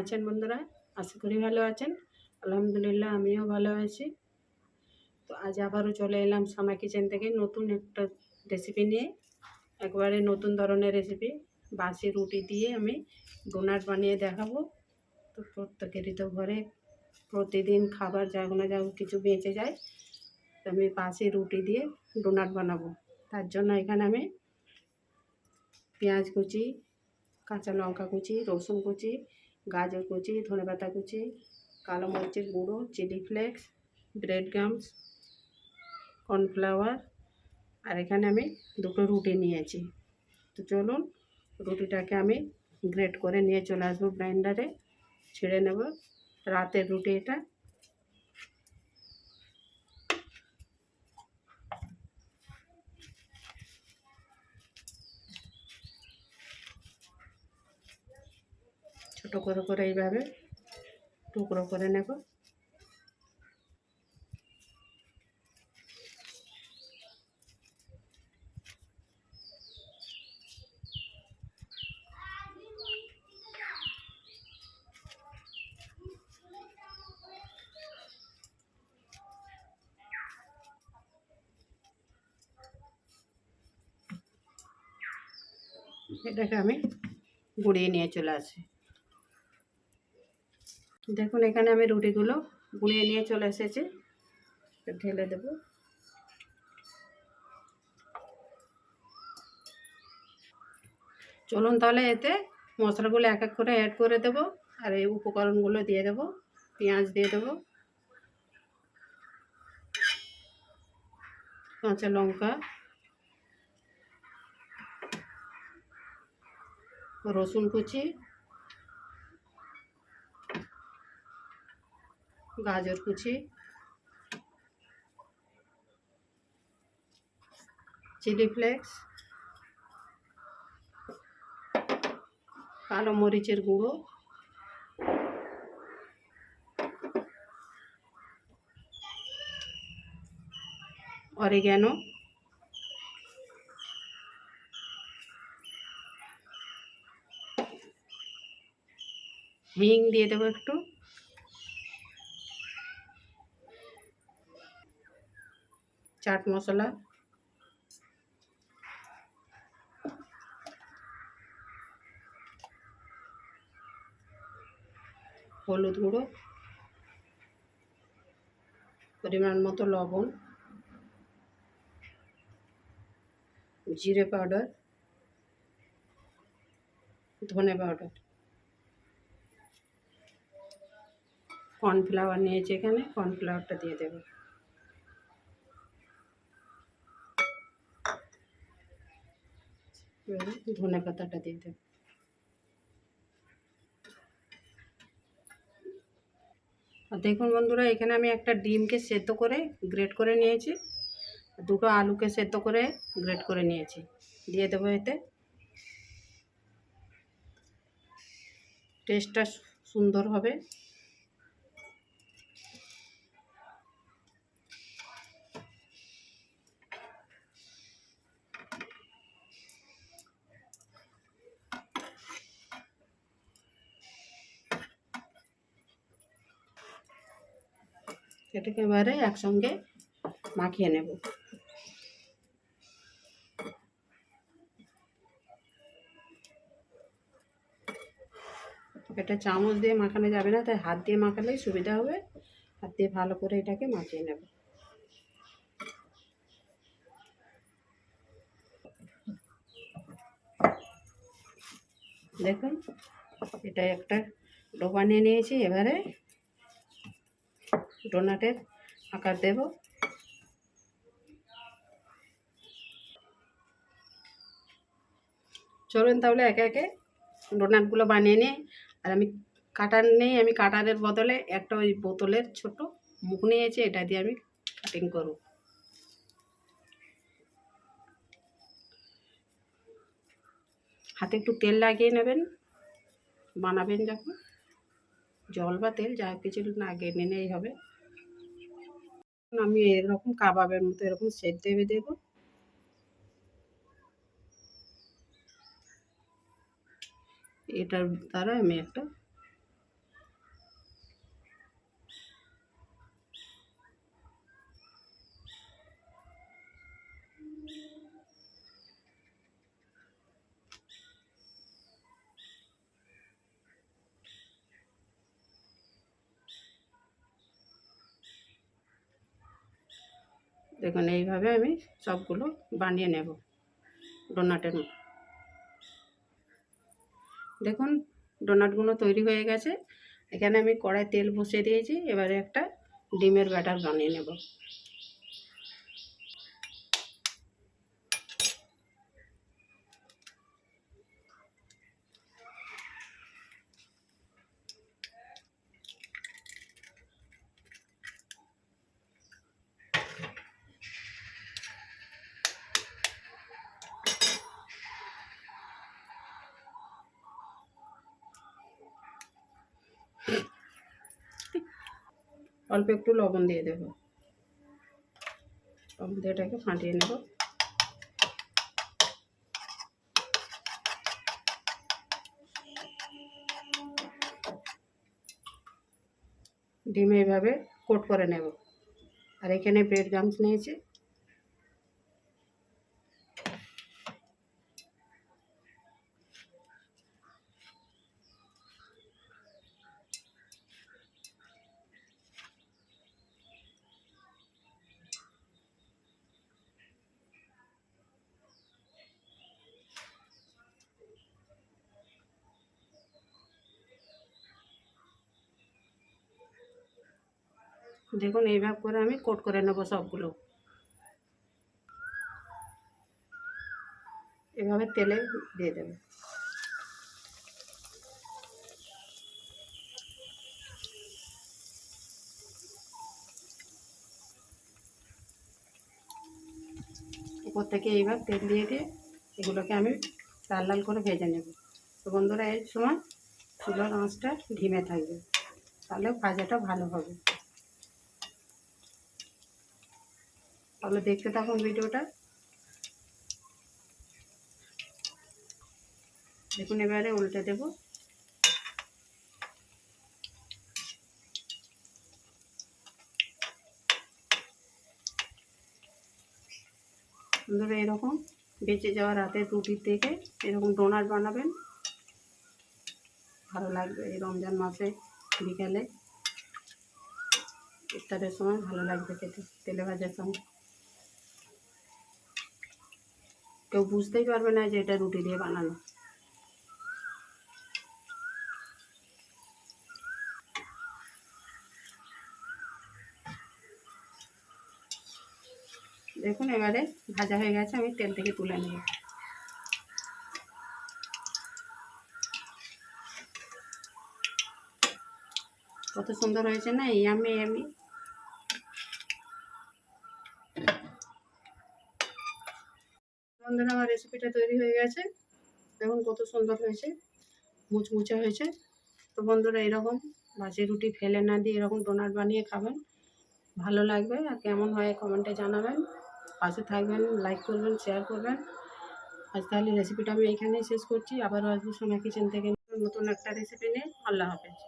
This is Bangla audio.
আছেন বন্ধুরা? আশা করি ভালো আছেন। আলহামদুলিল্লাহ, আমিও ভালো আছি। তো আজ আবারও চলে এলাম সামা কিচেন থেকে নতুন একটা রেসিপি নিয়ে। একবারে নতুন ধরনের রেসিপি বাসি রুটি দিয়ে আমি ডোনাট বানিয়ে দেখাবো। তো প্রত্যেকেরই তো ঘরে প্রতিদিন খাবার যাক না যাক কিছু বেঁচে যায় তো আমি বাসি রুটি দিয়ে ডোনাট বানাবো। তার জন্য এখানে আমি পেঁয়াজ কুচি, কাঁচা লঙ্কা কুচি, রসুন কুচি গাজর কুচি, ধনেপাতা কুচি, কালো মরিচের গুঁড়ো, chilli flakes, bread crumbs, cornflour. আর এখানে আমি দুটো রুটি নিয়েছি। তো চলুন, রুটিটাকে আমি গ্রেট করে নিয়ে চলে আসব গ্রাইন্ডারে। ছেড়ে নেব। রাতের রুটি এটা। ছোট করে করে এইভাবে টুকরো করে নেব। এটাকে আমি গুঁড়িয়ে নিয়ে চলে আসি। দেখুন, এখানে আমি রুটিগুলো গুঁড়িয়ে নিয়ে চলে এসেছি। ঢেলে দেব। চলুন তাহলে এতে মশলাগুলো এক এক করে অ্যাড করে দেব আর এই উপকরণগুলো দিয়ে দেব, পেঁয়াজ দিয়ে দেব, কাঁচা লঙ্কা, রসুন কুচি গাজর কুচি চিলি ফ্লেক্স কালো মরিচের গুঁড়ো অরিগ্যানো হিং দিয়ে দেবো একটু। চাট মশলা। হলুদ গুঁড়ো, পরিমাণ মতো লবণ, জিরে পাউডার, ধনে পাউডার। কর্নফ্লাওয়ার নিয়েছি এখানে, কর্নফ্লাওয়ারটা দিয়ে দেবো। ধনে পাতাটা দিয়ে দেবো। আর দেখুন বন্ধুরা, এখানে আমি একটা ডিমকে সেদ্ধ করে গ্রেট করে নিয়েছি। দুটো আলুকে সেদ্ধ করে গ্রেট করে নিয়েছি। দিয়ে দেবো এতে। টেস্টটা সুন্দর হবে। এটাকে এবারে একসঙ্গে মাখিয়ে নেব। এটা চামচ দিয়ে মাখানো যাবে না, তাই হাত দিয়ে মাখালেই সুবিধা হবে। হাত দিয়ে ভালো করে এটাকে মাখিয়ে নেব। দেখুন, এটা একটা ডোবা নিয়ে নিয়েছি, এবারে ডোনাটের আকার দেব। চলুন তাহলে একে একে ডোনাটগুলো বানিয়ে নিই। আর আমি কাটার নেই, আমি কাটারের বদলে একটা ওই বোতলের ছোট মুখ নিয়েছি, এটা দিয়ে আমি কাটিং করব। হাতে একটু তেল লাগিয়ে নেবেন, বানাবেন যখন। জল বা তেল যা কিছু লাগিয়ে নিলেই হবে। আমি এরকম কাবাবের মতো এরকম সেট দেবে দেব। এটার দ্বারা আমি একটা দেখুন, এইভাবে আমি সবগুলো বানিয়ে নেব ডোনাটের দেখুন, ডোনাটগুলো তৈরি হয়ে গেছে। এখানে আমি কড়াই তেল বসিয়ে দিয়েছি। এবারে একটা ডিমের ব্যাটার বানিয়ে নেব। অল্প একটু লবণ দিয়ে দেব। লবণ দিয়ে এটাকে ফাটিয়ে নেব। ডিম এইভাবে কোট করে নেব। আর এখানে ব্রেড গামস নিয়েছি। দেখুন, এইভাবে করে আমি কোট করে নেব সবগুলো। এভাবে তেলে দিয়ে দেবে। উপর থেকে এইবার তেল দিয়ে দিয়ে এগুলোকে আমি লাল লাল করে ভেজে নেব। তো বন্ধুরা, এই সময় চুলার আঁচটা ঢিমে থাকবে, তাহলে ভাজাটা ভালো হবে। তাহলে দেখতে থাকুন ভিডিওটা। দেখুন এবারে উল্টে দেব। বন্ধুরা এরকম বেঁচে যাওয়া রাতের রুটির থেকে এরকম ডোনাট বানাবেন। ভালো লাগবে এই রমজান মাসে বিকালে। ইফতারের সময় ভালো লাগবে খেতে, তেলে ভাজার সময়। কেউ বুঝতেই পারবে না যে এটা রুটি দিয়ে বানানো। দেখুন, এবারে ভাজা হয়ে গেছে, আমি তেল থেকে তুলে নেব। কত সুন্দর হয়েছে না, এই আমি ইয়ামি বন্ধুরা আমার রেসিপিটা তৈরি হয়ে গেছে। দেখুন কত সুন্দর হয়েছে, মুচমুচে হয়েছে। তো বন্ধুরা, এরকম বাসি রুটি ফেলে না দিয়ে এরকম ডোনাট বানিয়ে খাবেন। ভালো লাগবে আর কেমন হয় কমেন্টে জানাবেন। পাশে থাকবেন লাইক করবেন শেয়ার করবেন। আজ তাহলে রেসিপিটা আমি এইখানেই শেষ করছি। আবারও আসব সোনা কিচেন থেকে নতুন একটা রেসিপি নিয়ে। আল্লাহ হাফেজ।